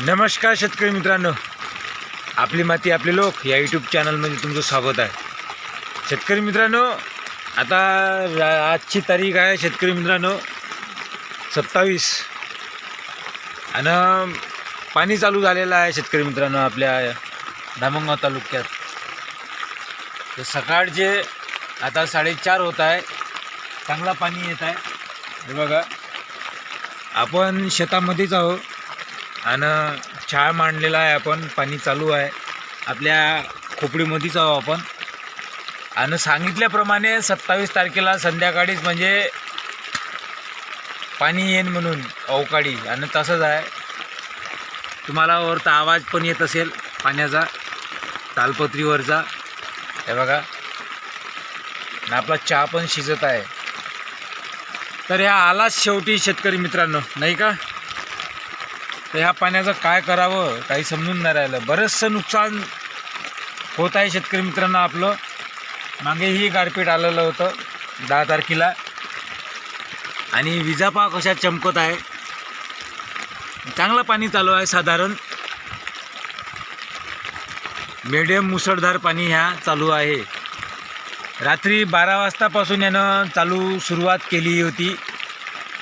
नमस्कार शेतकरी मित्रांनो. आपली माती आपले लोक या यूट्यूब चॅनलमध्ये तुमचं स्वागत आहे. शेतकरी मित्रांनो आता आजची तारीख आहे शेतकरी मित्रांनो सत्तावीस. आणि पाणी चालू झालेलं आहे शेतकरी मित्रांनो आपल्या धामणगाव तालुक्यात. तर सकाळचे आता साडेचार होत आहे. चांगला पाणी येत आहे. हे बघा. आपण शेतामध्येच आहोत. आणि चहा मांडलेला आहे आपण पाणी चालू आहे. आपल्या खोपडीमध्येच आहो आपण. आणि सांगितल्याप्रमाणे सत्तावीस तारखेला संध्याकाळीच म्हणजे पाणी येईन म्हणून अवकाळी. आणि तसंच आहे. तुम्हाला वरचा आवाज पण येत असेल पाण्याचा. तालपत्रीवरचा हे बघा. आणि आपला चहा पण शिजत आहे. तर ह्या आलाच शेवटी शेतकरी मित्रांनो नाही का? तर ह्या पाण्याचं काय करावं काही समजून नाही राहिलं. बरंचसं नुकसान होत आहे शेतकरी मित्रांनो आपलं. मागेही गारपीट आलेलं होतं दहा तारखेला. आणि विजापा कशा चमकत आहे? चांगलं पाणी चालू आहे साधारण. मिडियम मुसळधार पाणी ह्या चालू आहे. रात्री बारा वाजतापासून यानं चालू सुरुवात केली होती.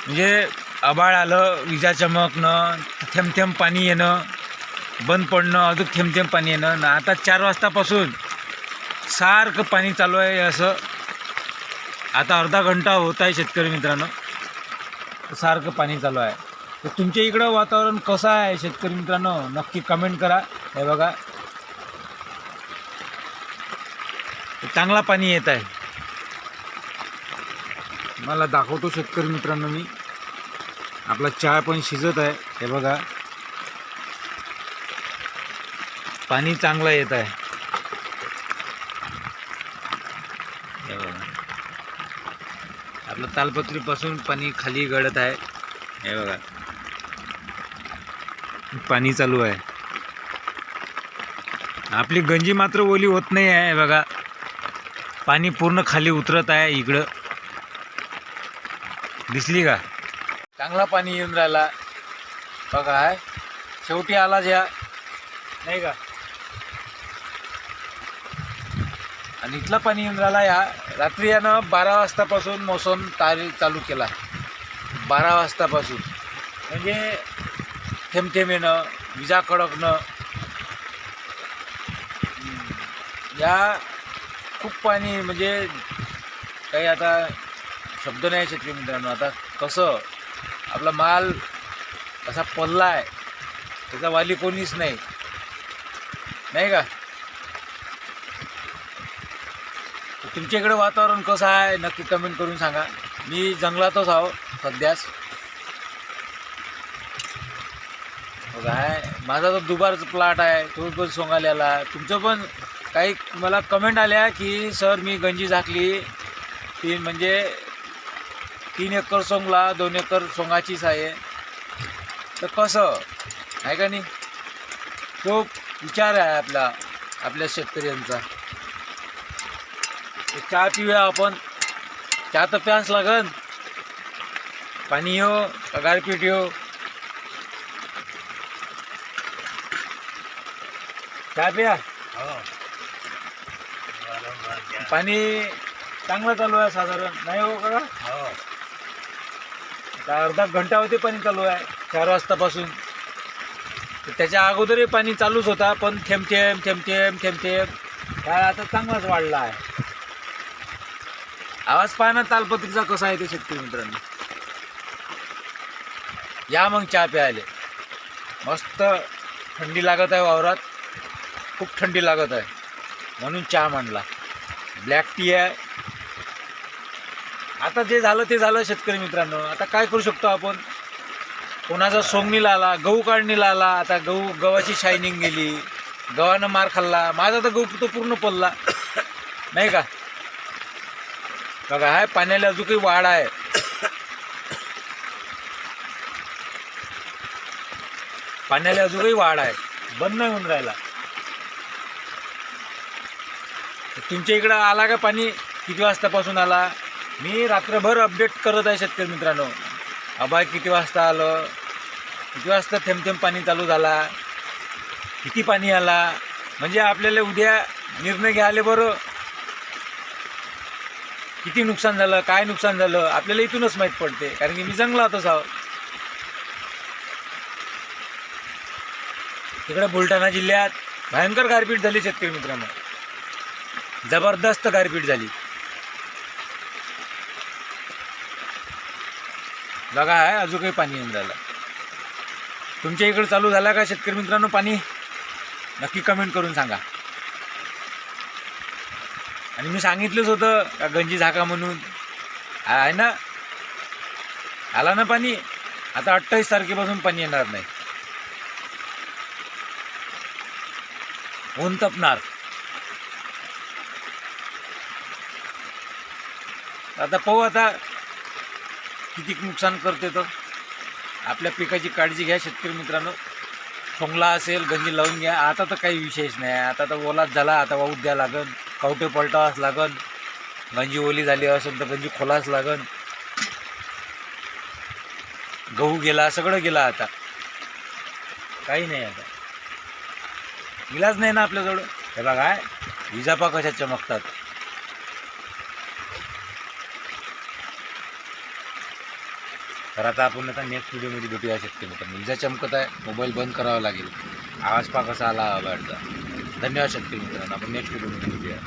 म्हणजे आभाळ आलं विजा चमकणं थेंबथेंब पाणी येणं बंद पडणं अजून थेंबथेंब पाणी येणं. ना आता चार वाजतापासून सारखं पाणी चालू आहे असं आता अर्धा घंटा होत आहे शेतकरी मित्रांनो. सारखं पाणी चालू आहे. तर तुमच्या इकडं वातावरण कसं आहे शेतकरी मित्रांनो? नक्की कमेंट करा. हे बघा. चांगला पाणी येत आहे. मला दाखवतो शेतकरी मित्रांनो मी. आपला चहा पण शिजत आहे. हे बघा. पाणी चांगलं येत आहे. हे बघा. आपलं तालपत्रीपासून पाणी खाली गळत आहे. हे बघा. पाणी चालू आहे. आपली गंजी मात्र ओली होत नाही आहे हे बघा. पाणी पूर्ण खाली उतरत आहे इकडं. दिसली का? चांगला पाणी येऊन राहिला. बघा आहे शेवटी आला ज्या. नाही का? आणि इथला पाणी येऊन राहिला या. रात्री यानं बारा वाजतापासून मोसम तारी चालू केला. बारा वाजतापासून. म्हणजे थेंब येणं विजा कडकणं या खूप पाणी म्हणजे काही आता शब्द नाही शेतकरी मित्रांनो. आता कसं आपला माल असा पडला आहे त्याचा वाली कोणीच नाही. नाही का? तुमच्या इकडे वातावरण कसं आहे नक्की कमेंट करून सांगा. मी जंगलातच आहो सध्याच. बघा आहे माझा तर दुबारचं प्लॉट आहे तो पण सोंगाल्याला तुमचं पण काही मला कमेंट आल्या की सर मी गंजी झाकली. ती म्हणजे तीन एकर सोंगला दोन एकर सोंगाचीच आहे. तर कसं? आहे का नाही? तो विचार आहे आपला आपल्या शेतकऱ्यांचा. चहा पिऊया आपण. चहा तर प्यास लागन. पाणी येऊ का गारपीट येऊ चहा पिया? पाणी चांगलं चालू आहे साधारण. नाही हो का? आता अर्धा घंटा होते पाणी चालू आहे चार वाजतापासून. तर त्याच्या अगोदरही पाणी चालूच होता पण थेंबथेम थेंबथेम थेंबथेम काय आता चांगलाच वाढला आहे. आवाज पाहणं तालपत्रीचा कसा आहे ते शेतकरी मित्रांनो. या मग चहा प्यायले. मस्त थंडी लागत आहे वावरात. खूप थंडी लागत आहे. म्हणून चहा मांडला. ब्लॅक टी आहे. आता जे झालं ते झालं शेतकरी मित्रांनो. आता काय करू शकतो आपण? कोणाचा सोंगणीला आला गहू काढणीला आला आता गहू गव्हाची शायनिंग गेली. गव्हानं मार खाल्ला. माझा तर गहू तो पूर्ण पडला. नाही का? बघा आहे पाण्याला अजून काही वाढ आहे. पाण्याला अजून काही वाढ आहे. बंद नाही होऊन राहिला. तुमच्या इकडं आला का पाणी? किती वाजतापासून आला? मी रात्रभर अपडेट करत आहे शेतकरी मित्रांनो. अबाय किती वाजता आलं? किती वाजता थेंब थेंब पाणी चालू झाला? किती पाणी आला? म्हणजे आपल्याला उद्या निर्णय घ्यायला बरं. किती नुकसान झालं? काय नुकसान झालं? आपल्याला इथूनच माहीत पडते. कारण की मी जंगलातच आहो तिकडे बुलढाणा जिल्ह्यात भयंकर गारपीट झाली शेतकरी मित्रांनो. जबरदस्त गारपीट झाली. बघा आहे अजून काही पाणी येऊन राहिलं तुमच्या इकडे चालू झाला का शेतकरी मित्रांनो पाणी? नक्की कमेंट करून सांगा. आणि मी सांगितलंच होतं का गंजी झाका म्हणून. आहे ना? आला ना पाणी? आता अठ्ठावीस तारखेपासून पाणी येणार नाही. ऊन तपणार. आता पाहू आता किती नुकसान करते तर? आपल्या पिकाची काळजी घ्या शेतकरी मित्रांनो. फोंगला असेल गंजी लावून घ्या. आता तर काही विशेष नाही. आता तर ओलाच झाला. आता वाहूत द्या लागन. कवटे पलटावाच लागन. गंजी ओली झाली असेल तर गंजी खोलाच लागन. गहू गेला सगळं गेला आता. काही नाही आता. इलाज नाही ना आपल्याजवळ? हे बघा विजापा कशा चमकतात? तर आता आपण आता नेक्स्ट व्हिडिओमध्ये भेटूया शेतकरी मित्रांनो. विजा चमकत आहे मोबाईल बंद करावा लागेल. आवाज पा कसा आला बाहेरचा धन्यवाद शेतकरी मित्रांनो. आपण नेक्स्ट व्हिडिओमध्ये भेटूया.